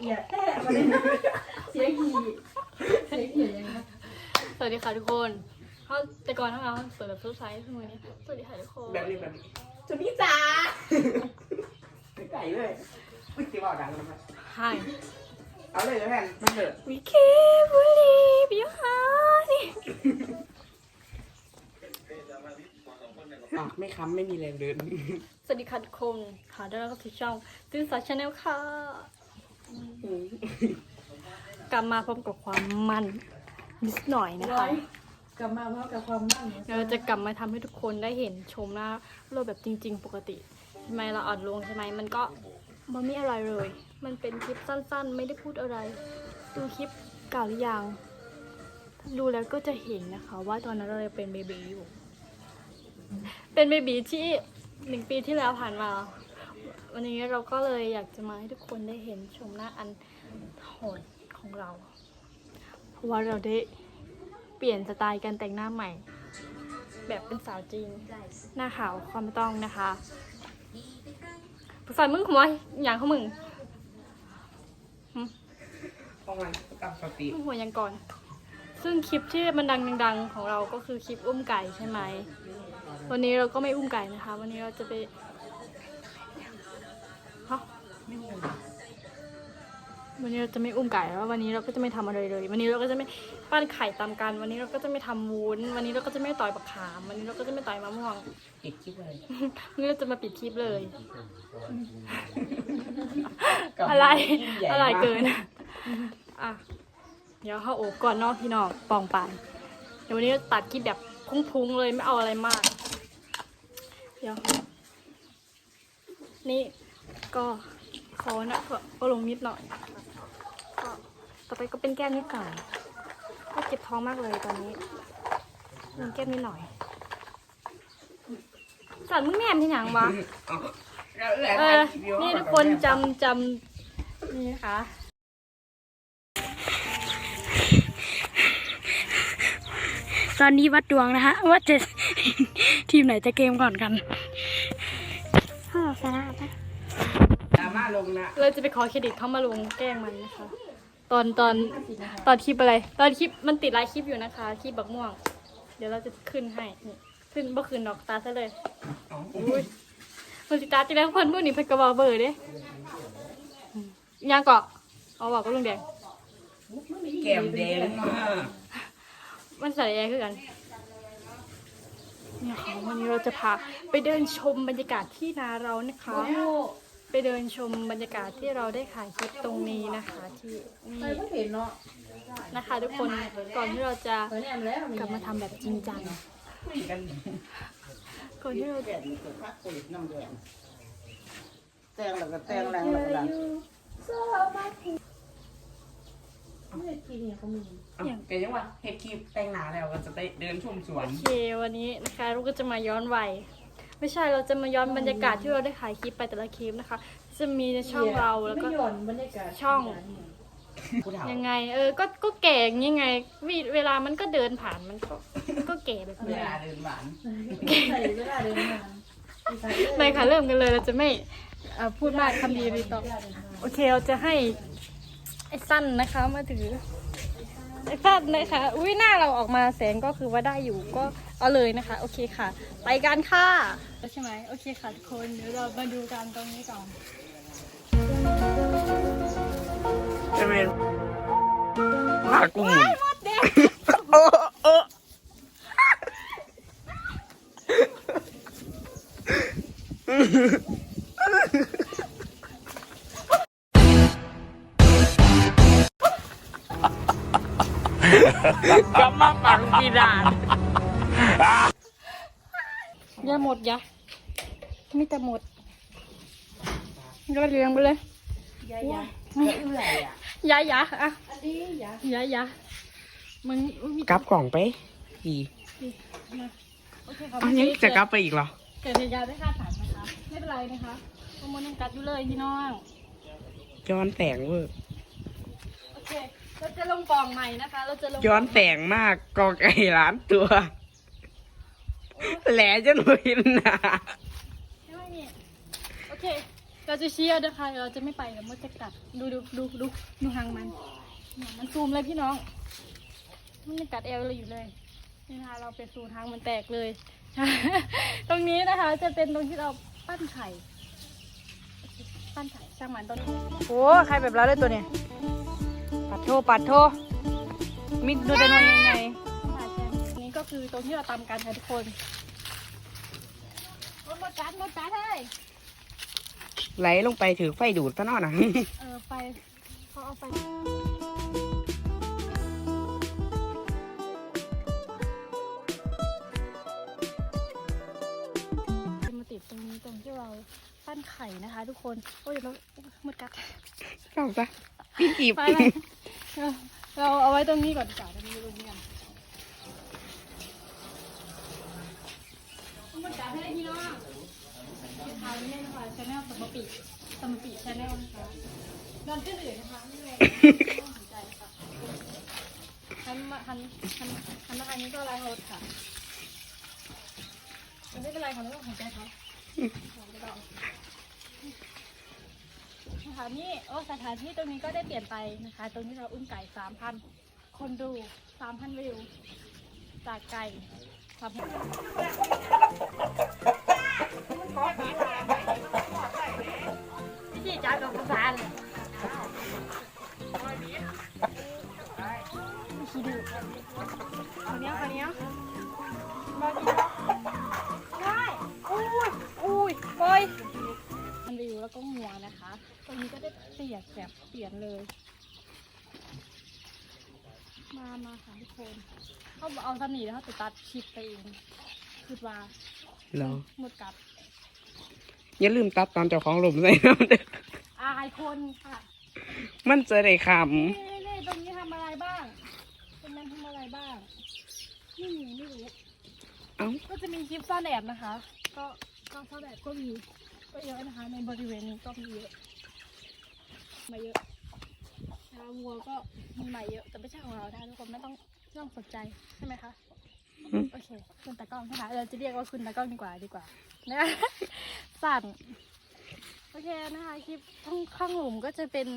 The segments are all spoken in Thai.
เอียดแท้มาเลยเสียงหีเสียงหียังไงสวัสดีค่ะทุกคนเขาแต่ก่อนทั้งเราสวยแบบสดใสสมัยนี้สวัสดีค่ะทุกคนแบบนี้แบบนี้จุดนี้จ้าไก่เลยไม่ตีว่าดังนะครับใช่เอาเลยแผ่นมันเถอะวิเคบุรีบิวฮานี่อะไม่ค้ำไม่มีแรงเดิน สวัสดีค่ะทุกคนค่ะได้รับสู่ช่องตื่นสายชาแนลค่ะ กลับมาพร้อมกับความมันนิดหน่อยนะคะ กลับมาพร้อมกับความมั่นเราจะกลับมาทำให้ทุกคนได้เห็นชมหน้าเราแบบจริง ๆ ปกติใช่ไหมเราอ่อนลงใช่ไหมมันก็มันไม่อะไรเลย มันเป็นคลิปสั้นๆ ไม่ได้พูดอะไร ดูคลิปเก่าหรือยังดูแล้วก็จะเห็นนะคะ ว่าตอนนั้นเรายังเป็นเบบีอยู่ เป็นเบบีที่หนึ่งปีที่แล้วผ่านมา วันนี้เราก็เลยอยากจะมาให้ทุกคนได้เห็นชมหน้าอันโหดของเรา เพราะว่าเราได้เปลี่ยนสไตล์การแต่งหน้าใหม่ แบบเป็นสาวจีนหน้าขาวความไม่ต้องนะคะผู้ชายมึงหัวอย่างเขามึงเพราะมันตั้งสติมึงหัวย่างก่อน ซึ่งคลิปที่มันดังๆของเราก็คือคลิปอุ้มไก่ใช่ไหมวันนี้เราก็ไม่อุ้มไก่นะคะ วันนี้เราจะไป วันนี้เราจะไม่อุ้มไก่แล้ววันนี้เราก็จะไม่ทำอะไรเลย วันนี้เราก็จะไม่ปั้นไข่ตามกัน วันนี้เราก็จะไม่ทำวุ้น วันนี้เราก็จะไม่ต่อยบักขาม วันนี้เราก็จะไม่ต่อยมะม่วงอีกคลิปเลยวันนี้เราจะมาปิดคลิปเลย อะไรอะไรเกินอะเดี๋ยวเข้าโอบก่อนเนอกพี่น้องปองปานเดี๋ยววันนี้ตัดคลิปแบบพุ่งๆเลยไม่เอาอะไรมาก เดี๋ยว นี่ก็ขอนะก็ลงนิดหน่อยก็ ต่อไปก็เป็นแก้มนิดหน่อยก็เจ็บท้องมากเลยตอนนี้ลงแก้มนิดหน่อยสันมึงแม่มที่หยังวะแล้วแหละเอถ่ายอคลิปวิดีโอนี่ทุกคนจำจำนี่นะคะตอนนี้วัดดวงนะคะว่าจะทีมไหนจะเกมก่อนกันถ้าเราชนะปะดราม่าลงนะเราจะไปขอเครดิตเขามาลงแกล้งมันนะคะ ตอนตอนตอนคลิปอะไร ตอนคลิปมันติดไลฟ์คลิปอยู่นะคะคลิปบักม่วง เดี๋ยวเราจะขึ้นให้นี่ขึ้นบ่ขึ้นดอกตาซะเลยเอาอุ้ยมันสิตาจีแล้วคนพวกนี้เพิ่นกระบอกเบอร์เด้อืมยังเกาะเอาบอกก็ลุงแดงแก้มแดงมากมันใส่แอร์คือกันเนี่ยค่ะวันนี้เราจะพาไปเดินชมบรรยากาศที่นาเรานะคะ ไปเดินชมบรรยากาศที่เราได้ถ่ายคลิปตรงนี้นะคะที่ใครนี่ก็เห็นเนาะนะคะทุกคนก่อนที่เราจะเออเนี่ยแล้วกลับมาทำแบบจริงจังคุยกันก่อนที่เราแก้มนี่ก็พักปุ๋ยน้ำแดงแต่งแล้วก็แต่งแรงแล้วก็ดังเมื่อกี้เนี่ยเขามีเอาแกยังว่าเฮ็ดคลิปแต่งหน้าแล้วก็จะไปเดินชมสวนโอเควันนี้นะคะเราก็จะมาย้อนวัย ไม่ใช่เราจะมาย้อนบรรยากาศที่เราได้ถ่ายคลิปไปแต่ละคลิปนะคะ จะมีในช่องเราแล้วก็ ไม่หย่อนบรรยากาศช่อง ผู้เฒ่ายังไง เออ ก็ก็แก่อย่างงี้ไงวิเวลามันก็เดินผ่านมันก็ก็แก่แบบเวนี้ลาเดินหวานใส่เวลาเดินทางไม่ค่ะเริ่มกันเลยเราจะไม่เอ่อพูดมากคำดีรีต่อโอเคเราจะให้ไอ้สั้นนะคะมาถือไอ้ สั้นนะคะ อุ้ยหน้าเราออกมาแสงก็คือว่าได้อยู่ก็เอาเลยนะคะ โอเคค่ะ ไปกันค่ะใช่ไหมโอเคค่ะทุกคนเดี๋ยวเรามาดูกันตรงนี้ก่อนจะเป็นผ้ากุ้งโอ้โอ้ ก็มาปังปีดานอย่าหมดอย่ามีแต่หมดก็เลี้ยงไปเลยยายายายาอะอันนี้ยายายามึงมีกลับกล่องไปดีโอเคค่ะอันนี้จะกลับไปอีกเหรอ เกิดเหตุการณ์ไม่คาดฝันนะคะ ไม่เป็นไรนะคะโมโมนังกัดอยู่เลยพี่น้องย้อนแสงเวอร์โอ เคเราจะลงปล่องใหม่นะคะ เราจะลงย้อนแสงมากกอไก่ล้านตัว แหลจนเห็นหนาใช่ไหมนี่โอเคไปเราจะเชียร์นะคะเราจะไม่ไปแล้วมดจะกัดดูดูดูดูดูหางมันเนี่ยมันซูมเลยพี่น้อง มันยังกัดเอวเราอยู่เลยนี่นะคะเราไปสูทางมันแตกเลย ตรงนี้นะคะ จะเป็นตรงที่เราปั้นไข่ปั้นไข่ช่างมันต้นนี้โอ้ใครแบบเราเลยตัวเนี่ย ปัดโทปัดโทมิดดูแต่นอนยังไงค่ะใช่อันนี้ก็คือตรงที่เราตำกันค่ะทุกคนรถมดกัดมดกัดเลยไหลลงไปถือไฟดูดซะหน่อยนะเออไฟเขาเอาไฟจะมาติดตรงนี้ตรงที่เรา ปั้นไข่นะคะ ทุกคน โอ้ยเดี๋ยวเราโอ้ยมดกัดเข้าซะพี่จีบไปไปเออเราเอาไว้ตรงนี้ก่อนดีกว่าตรงนี้ตรงนี้กันมันจับให้ได้พี่น้องติดตามนี่นะคะชาแนลสมปีสมปีชาแนลนะคะนอนขึ้นอื่นนะคะไม่เลยไม่ต้องสนใจค่ะทันมาทันทันทันมาทางนี้ก็ล้างรถค่ะแต่ไม่เป็นไรค่ะไม่ต้องสนใจเขา สถานที่โอ้สถานที่ตรงนี้ก็ได้เปลี่ยนไปนะคะ ตรงที่เราอุ้มไก่สามพันคนดูสามพันวิวจากไก่สามพันพี่จ้ากับภาษาเลยขี้ดื้อคนนี้คนนี้มากินได้ กแบบเปลี่ยนเลย มามาค่ะทุกคน เขาบอกเอาสนีแล้วเขาจะตัดคลิปไปเองคือว่าเหรอหมดกับอย่าลืมตัดตอนเจ้าของหลุมใส่น้ำเด้ออายคนค่ะ มันจะได้ขนี่นี่ตรงนี้ทำอะไรบ้างตรงนั้นทำอะไรบ้างไม่มีไม่รู้ำเอ้าก็จะมีคลิปซ่อนแอบนะคะ ก็ก็ซ่อนแอบก็มีก็เยอะนะคะในบริเวณนี้ก็มีเยอะ มาเยอะนะคะวัวก็มีใหม่เยอะ แต่ไม่ใช่ของเรานะคะทุกคนไม่ต้องไม่ต้องสนใจใช่ไหมคะ โอเค คุณตากล้องนะคะเราจะเรียกว่าคุณตากล้องดีกว่าดีกว่านะคะสั่นโอเคนะคะคลิปข้างข้างหลุมก็จะเป็น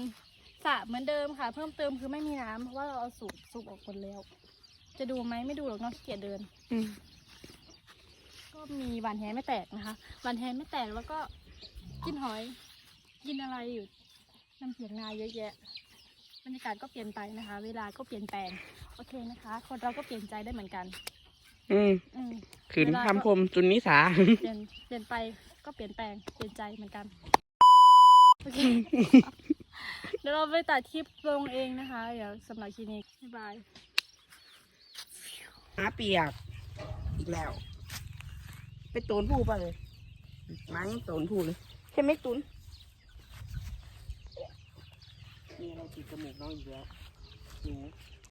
สระเหมือนเดิมค่ะ เพิ่มเติมคือไม่มีน้ำเพราะว่าเราเอาสูบสูบออกหมดแล้ว จะดูไหมไม่ดูหรอกเน้องขี้เกียจเดิน อืมก็มีหวานแหไม่แตกนะคะหวานแหไม่แตกแล้วก็กินหอย กินอะไรอยู่ น้ำเสียงนาเยอะแยะบรรยากาศก็เปลี่ยนไปนะคะ เวลาก็เปลี่ยนแปลงโอเคนะคะ คนเราก็เปลี่ยนใจได้เหมือนกัน อืมอืมขืนคำคมจุนนิสา เปลี่ยนเปลี่ยนไปก็เปลี่ยนแปลงเปลี่ยนใจเหมือนกันโอเคเดี๋ยวเราไปตัดคลิปลงเองนะคะเดี๋ยวสำหรับคลิปนี้บ๊ายบายหาเปียก อีกแล้ว ไปตูนผู้ป่ะเลยมายังตูนผู้เลยใช่ไหมตูน มีอะไรติดจมูกน้องอีกแล้วหนู